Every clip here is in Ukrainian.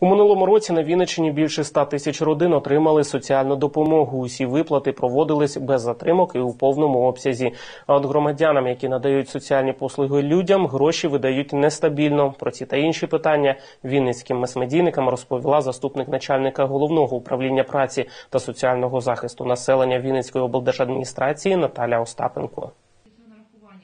У минулому році на Вінниччині більше 100 тисяч родин отримали соціальну допомогу. Усі виплати проводились без затримок і у повному обсязі. А от громадянам, які надають соціальні послуги людям, гроші видають нестабільно. Про ці та інші питання вінницьким мас-медійникам розповіла заступник начальника головного управління праці та соціального захисту населення Вінницької облдержадміністрації Наталя Остапенко.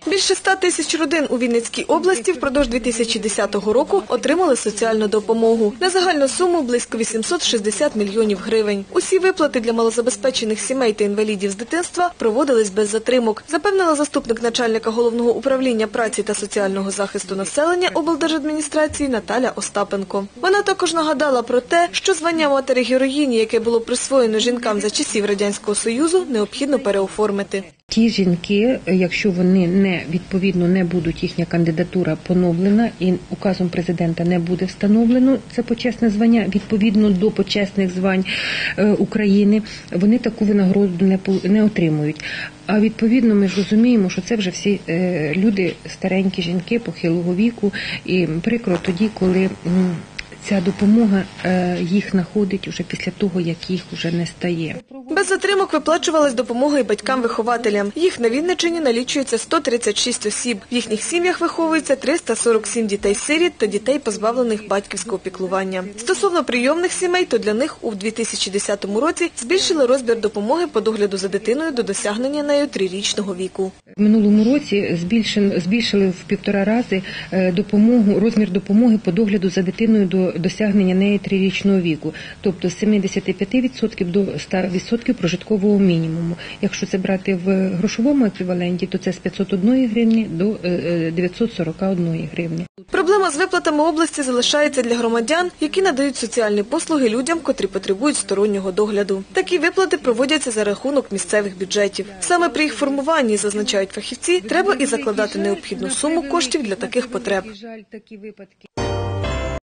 Більше 100 тисяч родин у Вінницькій області впродовж 2010 року отримали соціальну допомогу. На загальну суму близько 860 мільйонів гривень. Усі виплати для малозабезпечених сімей та інвалідів з дитинства проводились без затримок, запевнила заступник начальника головного управління праці та соціального захисту населення облдержадміністрації Наталя Остапенко. Вона також нагадала про те, що звання матері героїні, яке було присвоєно жінкам за часів радянського союзу, необхідно переоформити. Ті жінки, якщо вони не відповідно не будуть їхня кандидатура поновлена і указом президента не буде встановлено це почесне звання відповідно до почесних звань е, України, вони таку винагороду не не отримують. А відповідно, ми ж розуміємо, що це вже всі е, люди, старенькі жінки похилого віку, і прикро тоді, коли ця допомога е, їх знаходить уже після того, як їх вже не стає. Без затримок виплачувалась допомога і батькам-вихователям. Їх на Вінниччині налічується 136 осіб. В їхніх сім'ях виховується 347 дітей-сиріт та дітей, позбавлених батьківського піклування. Стосовно прийомних сімей, то для них у 2010 році збільшили розмір допомоги по догляду за дитиною до досягнення нею трирічного віку. В минулому році збільшили в півтора рази е, допомогу, розмір допомоги по догляду за дитиною до досягнення неї трирічного віку, тобто з 75% до 100% прожиткового мінімуму. Якщо це брати в грошовому еквіваленті, то це з 501 гривні до е, е, 941 гривні. Проблема з виплатами області залишається для громадян, які надають соціальні послуги людям, котрі потребують стороннього догляду. Такі виплати проводяться за рахунок місцевих бюджетів. Саме при їх формуванні, зазначають фахівці, треба і закладати необхідну суму коштів для таких потреб.